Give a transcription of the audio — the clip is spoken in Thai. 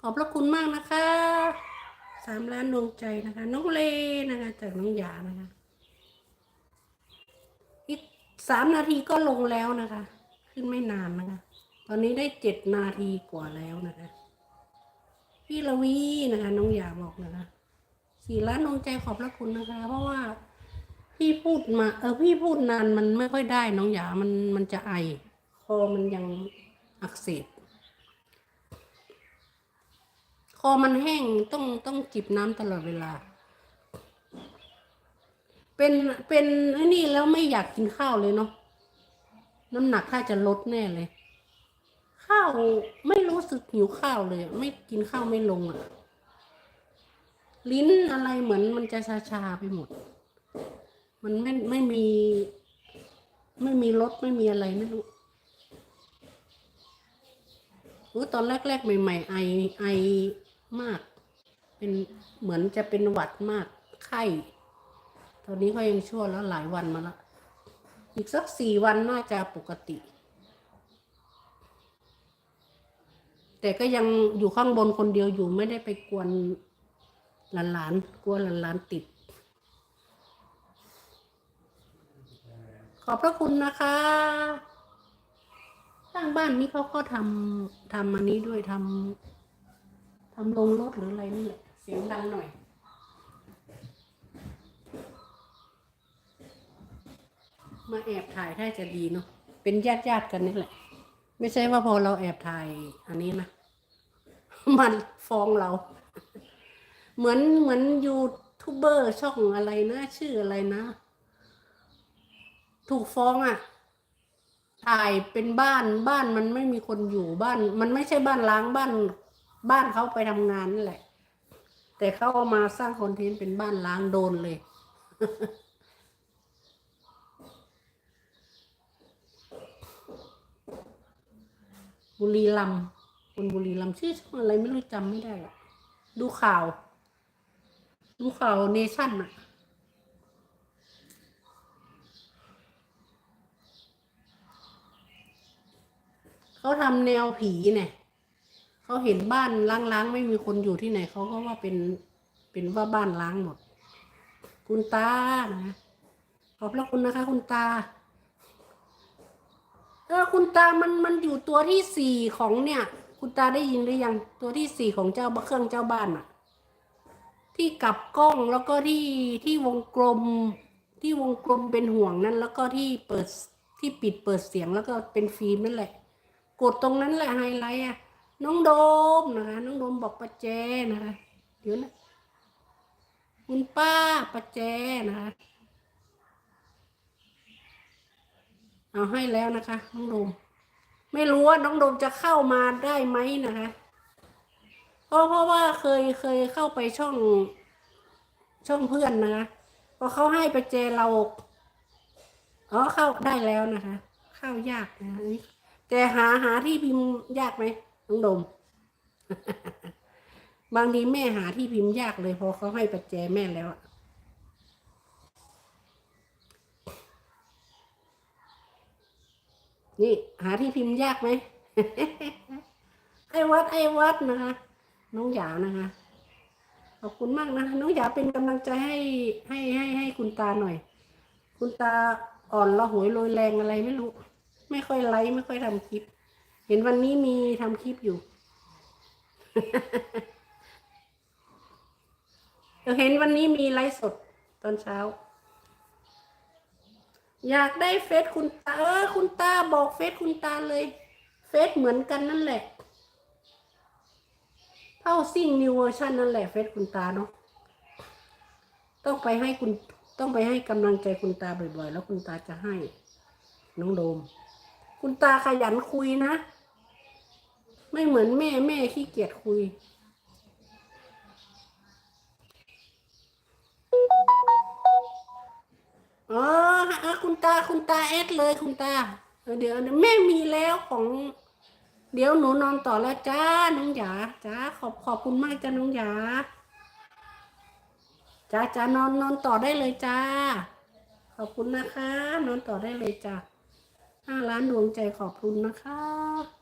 ขอบพระคุณมากนะคะสามล้านดวงใจนะคะ น้องเลนะคะ จากน้องหยานะคะ อีกสามนาทีก็ลงแล้วนะคะ ขึ้นไม่นานนะคะ ตอนนี้ได้เจ็ดนาทีกว่าแล้วนะคะ พี่ละวีนะคะ น้องหยาบอกนะคะสี่ล้านดวงใจขอบพระคุณนะคะ เพราะว่าพี่พูดมา เออพี่พูดนานมันไม่ค่อยได้น้องหยามันมันจะไอคอมันยังอักเสบ คอมันแห้งต้องต้องจิบน้ำตลอดเวลา เป็นเป็นไอ้นี่แล้วไม่อยากกินข้าวเลยเนาะน้ำหนักถ้าจะลดแน่เลย ข้าวไม่รู้สึกหิวข้าวเลย ไม่กินข้าวไม่ลงอะ่ะ ลิ้นอะไรเหมือนมันจะชาชาๆไปหมด มันไม่ไม่มี ไม่มีรสไม่มีอะไรไม่รู้อู้ตอนแรกๆ ใหม่ ๆ ไอไอ มาก เป็นเหมือนจะเป็นหวัดมากไข้ ตอนนี้ก็ยังชั่วแล้วหลายวันมาแล้วอีกสักสี่วันน่าจะปกติ แต่ก็ยังอยู่ข้างบนคนเดียวอยู่ไม่ได้ไปกวนหลานๆกลัวหลานๆติด ขอบพระคุณนะคะสร้างบ้านนี้เขาก็ทำทำอันนี้ด้วยทำ ทำลงรถหรืออะไรนี่แหละ เสียงดังหน่อย มาแอบถ่ายถ้จะดีเนาะ เป็นญาติญาติกันนี่แหละ ไม่ใช่ว่าพอเราแอบถ่ายอันนี้นะ มันฟ้องเรา เหมือนเหมือนยูทูบเบอร์ช่องอะไรนะ ชื่ออะไรนะ ถูกฟ้องอะถ่ายเป็นบ้านบ้านมันไม่มีคนอยู่บ้าน มันไม่ใช่บ้านล้างบ้าน บ้านเขาไปทำงานนั่นแหละ แต่เขาเอามาสร้างคอนเทนต์เป็นบ้านล้างโดนเลย บุรีรัมย์คนบุรีรัมย์ชื่อช่องอะไรไม่รู้จำไม่ได้อะดูข่าว ดูข่าวเนชั่นอะเขาทำแนวผีเนี่ย เขาเห็นบ้านล้างๆ ไม่มีคนอยู่ที่ไหนเขาก็ว่าเป็นเป็นว่าบ้านล้างหมด คุณตานะขอบพระคุณนะคะ คุณตาเออคุณตามันมันอยู่ตัวที่สี่ของเนี่ย คุณตาได้ยินหรือยังตัวที่สี่ของเจ้าเครื่องเจ้าบ้านอะที่กลับกล้องแล้วก็ที่ที่วงกลมที่วงกลมเป็นห่วงนั้น แล้วก็ที่เปิดที่ปิดเปิดเสียงแล้วก็เป็นฟิล์มนั่นแหละ กดตรงนั้นแหละไฮไลท์อะ น้องโดมนะคะ น้องโดมบอกประแจนะคะเดี๋ยวนะคุณป้าประแจนะคะเอาให้แล้วนะคะ น้องโดม ไม่รู้ว่าน้องโดมจะเข้ามาได้ไหมนะคะเพราะเพราะว่าเคยเคยเข้าไปช่องช่องเพื่อนนะคะพอเขาให้ไปเจเราอ๋อเข้าได้แล้วนะคะ เข้ายากนะแต่หาหาที่พิมพ์ยากไหม น้องดม บางทีแม่หาที่พิมพ์ยากเลยพอเขาให้ปัจแจแม่แล้วอะนี่ หาที่พิมพ์ยากไหมไอ้วัดไอ้วัดนะคะน้องหยานะคะขอบคุณมากนะน้องหยาเป็นกำลังใจให้ให้ให้ให้คุณตาหน่อย คุณตาอ่อนละหวยโรยแรงอะไรไม่รู้ ไม่ค่อยไลฟ์ไม่ค่อยทำคลิป เห็นวันนี้มีทำคลิปอยู่ เห็นวันนี้มีไลฟ์สดตอนเช้า อยากได้เฟซคุณตา เออ คุณตาบอกเฟซคุณตาเลย เฟซเหมือนกันนั่นแหละเท่าซิ่งนิวเวอร์ชันนั่นแหละเฟซคุณตาเนาะต้องไปให้คุณต้องไปให้กำลังใจคุณตาบ่อยๆ แล้วคุณตาจะให้ น้องโดม คุณตาขยันคุยนะ ไม่เหมือนแม่แม่ขี้เกียจคุย อ๋อคุณตาคุณตาแอดเลยคุณตาเดี๋ยวเดี๋ยวแม่มีแล้วของ เดี๋ยวหนูนอนต่อแล้วจ้าน้องหยาจ้าขอบขอบคุณมากจ้าน้องหยาจ้าจ้านอนนอนต่อได้เลยจ้า ขอบคุณนะคะ นอนต่อได้เลยจ้าห้าล้านดวงใจขอบคุณนะคะ